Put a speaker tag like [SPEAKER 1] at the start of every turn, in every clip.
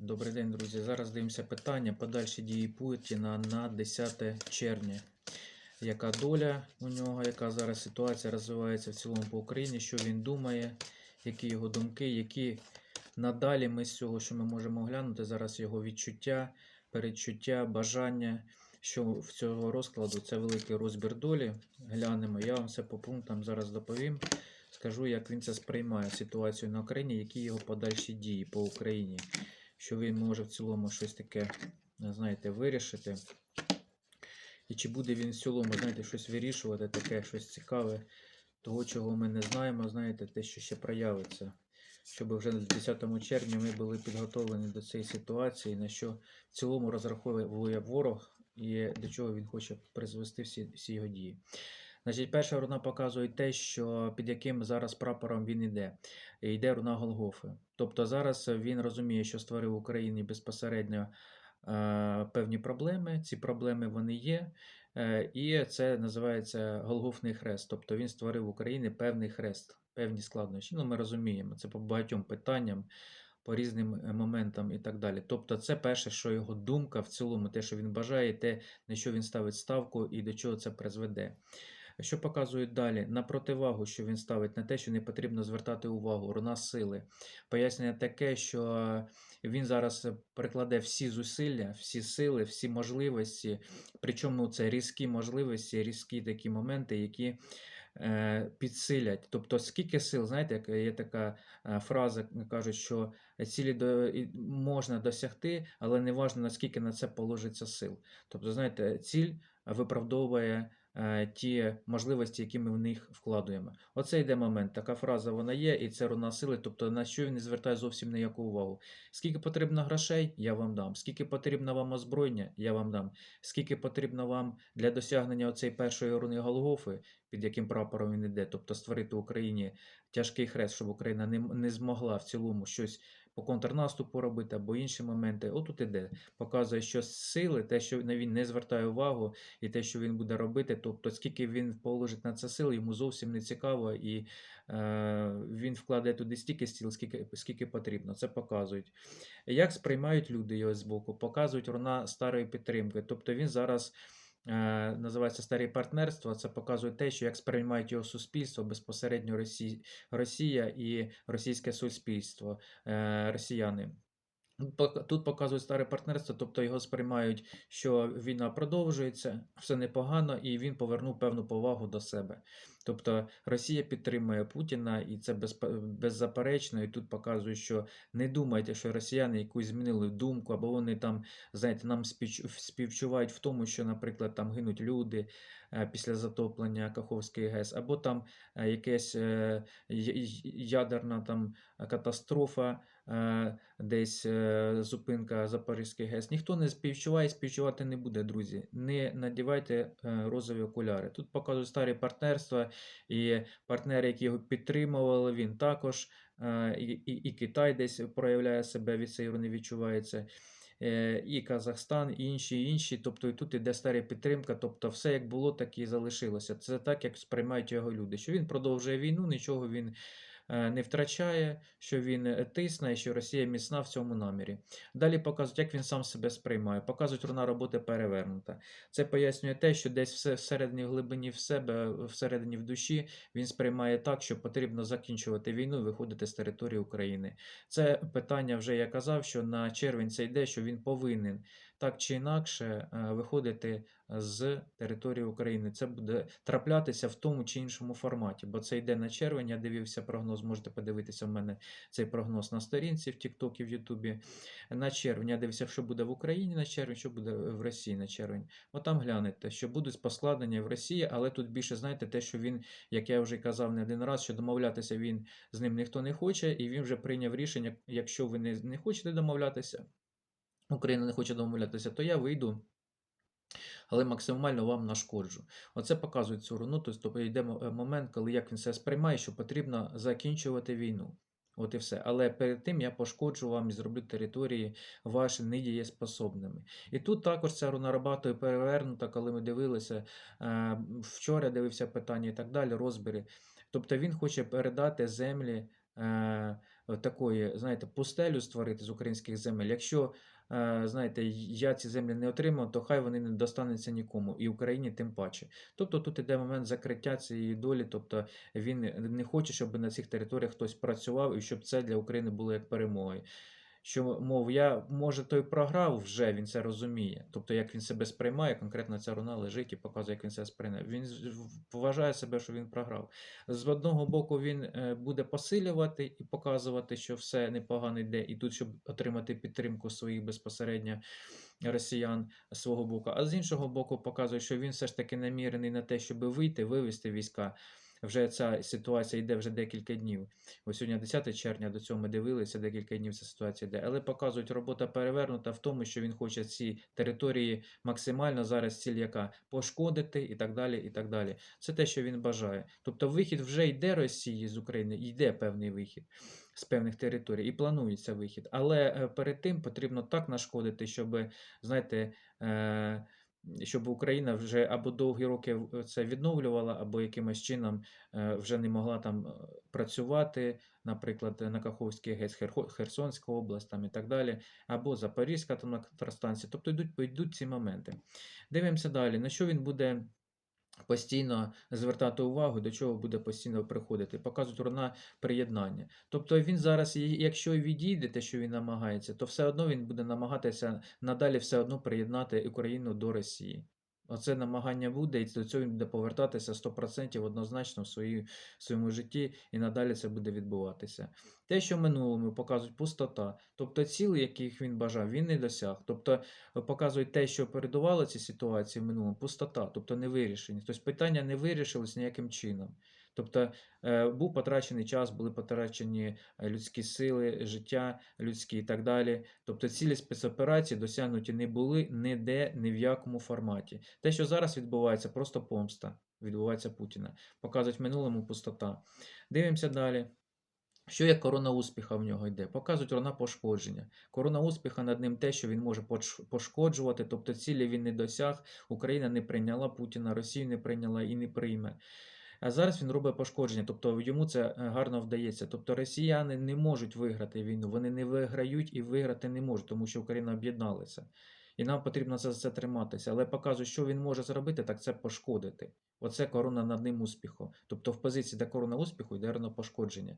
[SPEAKER 1] Добрий день, друзі. Зараз дивимося питання подальші дії Путіна на 10 червня. Яка доля у нього, яка зараз ситуація розвивається в цілому по Україні, що він думає, які його думки, які надалі ми з цього, що ми можемо оглянути, зараз його відчуття, передчуття, бажання, що в цього розкладу це великий розбір долі. Глянемо. Я вам все по пунктам зараз доповім. Скажу, як він це сприймає ситуацію на Україні, які його подальші дії по Україні що він може в цілому щось таке, знаєте, вирішити. І чи буде він в цілому, знаєте, щось вирішувати, таке щось цікаве, того, чого ми не знаємо, знаєте, те, що ще проявиться. Щоб вже в 10 червня ми були підготовлені до цієї ситуації, на що в цілому розраховує ворог і до чого він хоче призвести всі, всі його дії. Значить, перша руна показує те, що під яким зараз прапором він йде. Йде руна Голгофи. Тобто зараз він розуміє, що створив Україні безпосередньо е, певні проблеми. Ці проблеми вони є. Е, і це називається Голгофний хрест. Тобто він створив в Україні певний хрест, певні складнощі. Ну, ми розуміємо, це по багатьом питанням. По різним е, моментам і так далі. Тобто, це перше, що його думка в цілому, те, що він бажає, те, на що він ставить ставку і до чого це призведе. Що показують далі? На противагу, що він ставить на те, що не потрібно звертати увагу, руна сили. Пояснення таке, що він зараз прикладе всі зусилля, всі сили, всі можливості. Причому це різкі можливості, різкі такі моменти, які е, підсилять. Тобто, скільки сил, знаєте, є така е, фраза, кажуть, що цілі до, можна досягти, але не важно, наскільки на це положиться сил. Тобто, знаєте, ціль виправдовує е, ті можливості, які ми в них вкладуємо. Оце йде момент. Така фраза вона є, і це руна сили, тобто на що він не звертає зовсім ніяку увагу. Скільки потрібно грошей, я вам дам. Скільки потрібно вам озброєння, я вам дам. Скільки потрібно вам для досягнення оцей першої руни Голгофи, під яким прапором він іде, тобто створити Україні тяжкий хрест, щоб Україна не, не змогла в цілому щось по контрнаступу робити або інші моменти. Отут іде, показує, що сили, те, що на він не звертає увагу, і те, що він буде робити, тобто скільки він положить на це сил, йому зовсім не цікаво, і е, він вкладає туди стільки сил, скільки, скільки потрібно. Це показують. Як сприймають люди його з боку? Показують руна старої підтримки. Тобто він зараз. Е, Називається старі партнерства. Це показує те, що як сприймають його суспільство безпосередньо Росі... Росія і російське суспільство, е, росіяни. Тут показують старе партнерство, тобто його сприймають, що війна продовжується, все непогано, і він повернув певну повагу до себе. Тобто Росія підтримує Путіна, і це безпе- беззаперечно. І тут показують, що не думайте, що росіяни якусь змінили думку, або вони там, знаєте, нам співчувають в тому, що, наприклад, там гинуть люди після затоплення Каховської ГЕС, або там е, якась е, ядерна там катастрофа е, десь е, зупинка Запорізької ГЕС. Ніхто не співчуває, співчувати не буде, друзі. Не надівайте е, розові окуляри. Тут показують старі партнерства і партнери, які його підтримували, він також. е, І, і, і Китай десь проявляє себе від цієї не відчувається. Е, І Казахстан, і інші, і інші. Тобто і тут іде стара підтримка. Тобто все як було, так і залишилося. Це так, як сприймають його люди. Що він продовжує війну, нічого він не втрачає, що він е, тисне, що Росія міцна в цьому намірі. Далі показують, як він сам себе сприймає. Показують, руна роботи перевернута. Це пояснює те, що десь все всередині в глибині в себе, всередині в душі, він сприймає так, що потрібно закінчувати війну і виходити з території України. Це питання вже я казав, що на червень це йде, що він повинен так чи інакше е, виходити з території України. Це буде траплятися в тому чи іншому форматі, бо це йде на червень. Я дивився прогноз. Можете подивитися в мене цей прогноз на сторінці в TikTok і в Ютубі. На червень я дивився, що буде в Україні на червень, що буде в Росії на червень. Отам глянете, що будуть поскладення в Росії, але тут більше знаєте, те, що він, як я вже казав не один раз, що домовлятися він з ним ніхто не хоче, і він вже прийняв рішення, якщо ви не хочете домовлятися. Україна не хоче домовлятися, то я вийду, але максимально вам нашкоджу. Оце показує цю руну. Тобто йде е, момент, коли як він це сприймає, що потрібно закінчувати війну. От і все. Але перед тим я пошкоджу вам і зроблю території ваші недієспособними. І тут також ця руна Рабатою перевернута, коли ми дивилися, е, вчора дивився питання і так далі, розбіри. Тобто він хоче передати землі е, такої, знаєте, пустелю створити з українських земель. Якщо, е, знаєте, я ці землі не отримав, то хай вони не достануться нікому, і Україні тим паче. Тобто тут іде момент закриття цієї долі, тобто він не хоче, щоб на цих територіях хтось працював і щоб це для України було як перемогою. Що, мов, я, може, той програв вже, він це розуміє. Тобто, як він себе сприймає, конкретно ця руна лежить і показує, як він себе сприймає. Він вважає себе, що він програв. З одного боку, він е, буде посилювати і показувати, що все непогано йде, і тут, щоб отримати підтримку своїх безпосередньо росіян свого боку. А з іншого боку, показує, що він все ж таки намірений на те, щоб вийти, вивести війська. Вже ця ситуація йде вже декілька днів. Ось сьогодні 10 червня, до цього ми дивилися, декілька днів ця ситуація йде. Але показують, робота перевернута в тому, що він хоче ці території максимально зараз ціль яка пошкодити і так далі. і так далі. Це те, що він бажає. Тобто вихід вже йде Росії з України, йде певний вихід з певних територій, і планується вихід. Але е, перед тим потрібно так нашкодити, щоб, знаєте, е, щоб Україна вже або довгі роки це відновлювала, або якимось чином е, вже не могла там е, працювати, наприклад, на Каховській ГЕС, Херсонська область там і так далі, або Запорізька атомна електростанція. Тобто йдуть, йдуть ці моменти. Дивимося далі, на що він буде постійно звертати увагу, до чого буде постійно приходити. Показують руна приєднання. Тобто він зараз, якщо відійде те, що він намагається, то все одно він буде намагатися надалі все одно приєднати Україну до Росії. Оце намагання буде, і до цього він буде повертатися 100% однозначно в, свої, в своєму житті, і надалі це буде відбуватися. Те, що в минулому показують пустота, тобто цілі, яких він бажав, він не досяг. Тобто е, показують те, що передувало ці ситуації в минулому, пустота, тобто не вирішені. Тобто питання не вирішилось ніяким чином. Тобто е, був потрачений час, були потрачені е, людські сили, життя людські і так далі. Тобто цілі спецоперації досягнуті не були ніде, ні в якому форматі. Те, що зараз відбувається, просто помста відбувається Путіна. Показують в минулому пустота. Дивимося далі. Що як корона успіха в нього йде? Показують корона пошкодження. Корона успіха над ним те, що він може пош- пошкоджувати, тобто цілі він не досяг, Україна не прийняла Путіна, Росію не прийняла і не прийме. А зараз він робить пошкодження, тобто йому це е, гарно вдається. Тобто росіяни не можуть виграти війну, вони не виграють і виграти не можуть, тому що Україна об'єдналася. І нам потрібно за це триматися. Але показує, що він може зробити, так це пошкодити. Оце корона над ним успіху. Тобто в позиції, де корона успіху, йде рано пошкодження.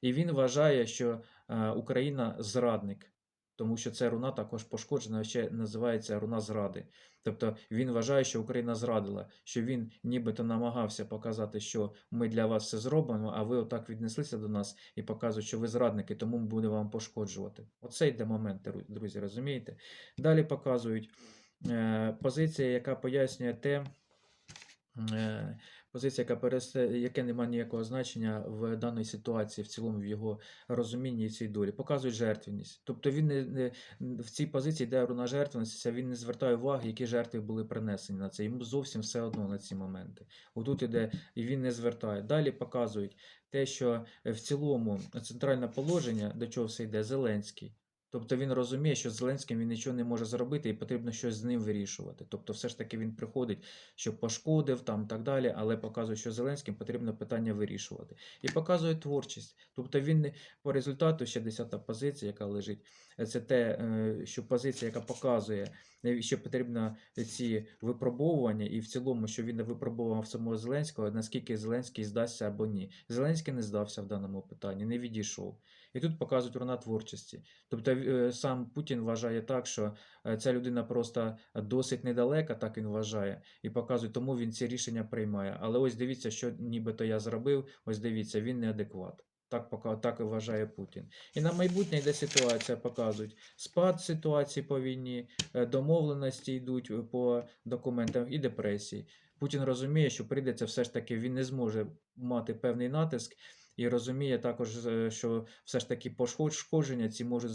[SPEAKER 1] І він вважає, що е, Україна зрадник, тому що ця руна також пошкоджена, ще називається руна зради. Тобто він вважає, що Україна зрадила, що він нібито намагався показати, що ми для вас все зробимо, а ви отак віднеслися до нас і показують, що ви зрадники, тому ми будемо вам пошкоджувати. Оце йде момент, друзі, розумієте? Далі показують е, позиція, яка пояснює те. Позиція, яка пересе, яке не має ніякого значення в даній ситуації, в цілому в його розумінні і цій долі. Показують жертвеність. Тобто він не, не в цій позиції, де руна жертвеності, він не звертає уваги, які жертви були принесені на це. Йому зовсім все одно на ці моменти. Отут іде, і він не звертає. Далі показують те, що е, в цілому центральне положення, до чого все йде, Зеленський. Тобто він розуміє, що з Зеленським він нічого не може зробити і потрібно щось з ним вирішувати. Тобто, все ж таки він приходить, що пошкодив там так далі, але показує, що Зеленським потрібно питання вирішувати. І показує творчість. Тобто він не- по результату ще 10-та позиція, яка лежить, е, це те, е, що позиція, яка показує, е, що потрібно ці випробовування, і в цілому, що він випробовував самого Зеленського, наскільки Зеленський здасться або ні. Зеленський не здався в даному питанні, не відійшов. І тут показують руна творчості. Тобто е, сам Путін вважає так, що е, ця людина просто досить недалека, так він вважає, і показує, тому він ці рішення приймає. Але ось дивіться, що нібито я зробив, ось дивіться, він неадекват. Так, так і вважає Путін. І на майбутнє йде ситуація, показують спад ситуації по війні, е, домовленості йдуть по документам і депресії. Путін розуміє, що прийдеться все ж таки, він не зможе мати певний натиск, і розуміє також, е, що все ж таки пошкодження ці можуть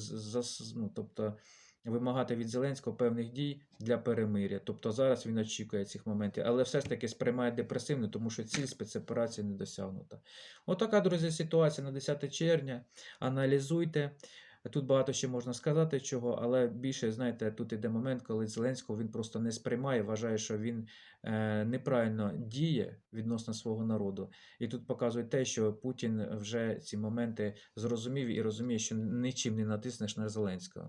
[SPEAKER 1] ну, тобто, вимагати від Зеленського певних дій для перемиря. Тобто зараз він очікує цих моментів, але все ж таки сприймає депресивно, тому що ціль спецоперації не досягнута. Отака, друзі, ситуація на 10 червня. Аналізуйте. Тут багато ще можна сказати чого, але більше, знаєте, тут іде момент, коли Зеленського він просто не сприймає, вважає, що він е, неправильно діє відносно свого народу. І тут показує те, що Путін вже ці моменти зрозумів і розуміє, що нічим не натиснеш на Зеленського.